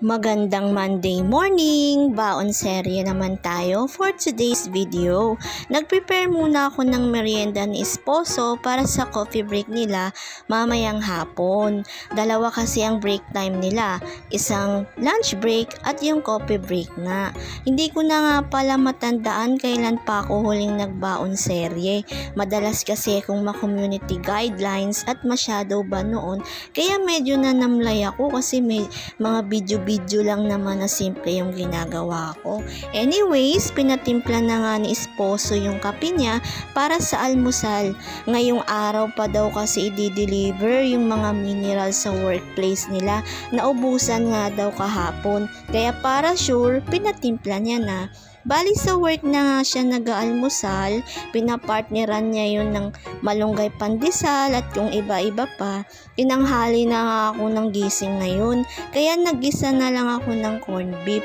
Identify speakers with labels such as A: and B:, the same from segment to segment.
A: Magandang Monday morning! Baon serye naman tayo for today's video. Nag-prepare muna ako ng merienda ni esposo para sa coffee break nila mamayang hapon. Dalawa kasi ang break time nila, isang lunch break at yung coffee break nga. Hindi ko na nga pala matandaan kailan pa ako huling nagbaon serye. Madalas kasi akong ma-community guidelines at masyado ba noon, kaya medyo nanamlay ako kasi may mga video-video lang naman na simple yung ginagawa ko. Anyways, pinatimpla na nga ni esposo yung kape niya para sa almusal. Ngayong araw pa daw kasi i-deliver yung mga mineral sa workplace nila. Naubusan nga daw kahapon. Kaya para sure, pinatimpla niya na. Bali sa work na nga siya nag-aalmusal, pinapartneran niya yun ng malunggay pandesal at yung iba-iba pa. Tinanghali na nga ako ng gising ngayon, kaya naggisa na lang ako ng corned beef.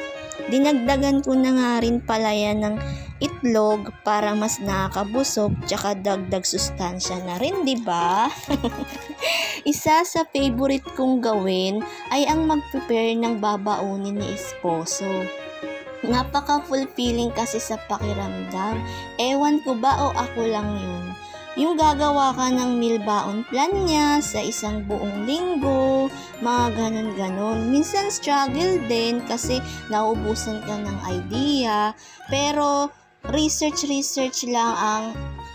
A: Dinagdagan ko na nga rin pala yan ng itlog para mas nakakabusog tsaka dagdag sustansya na rin, di ba? Isa sa favorite kong gawin ay ang mag-prepare ng babaunin ni esposo. Napaka-fulfilling kasi sa pakiramdam. Ewan ko ba o ako lang yun. Yung gagawa ka ng meal baon plan niya sa isang buong linggo, mga ganon-ganon. Minsan struggle din kasi naubusan ka ng idea, pero research-research lang ang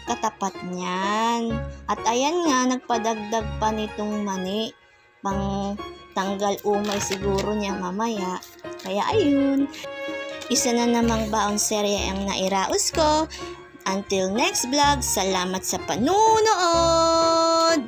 A: katapat niyan. At ayan nga, nagpadagdag pa nitong mani, pang tanggal umay siguro niya mamaya. Kaya ayun, isa na namang baon serye ang nairaos ko. Until next vlog, salamat sa panunood!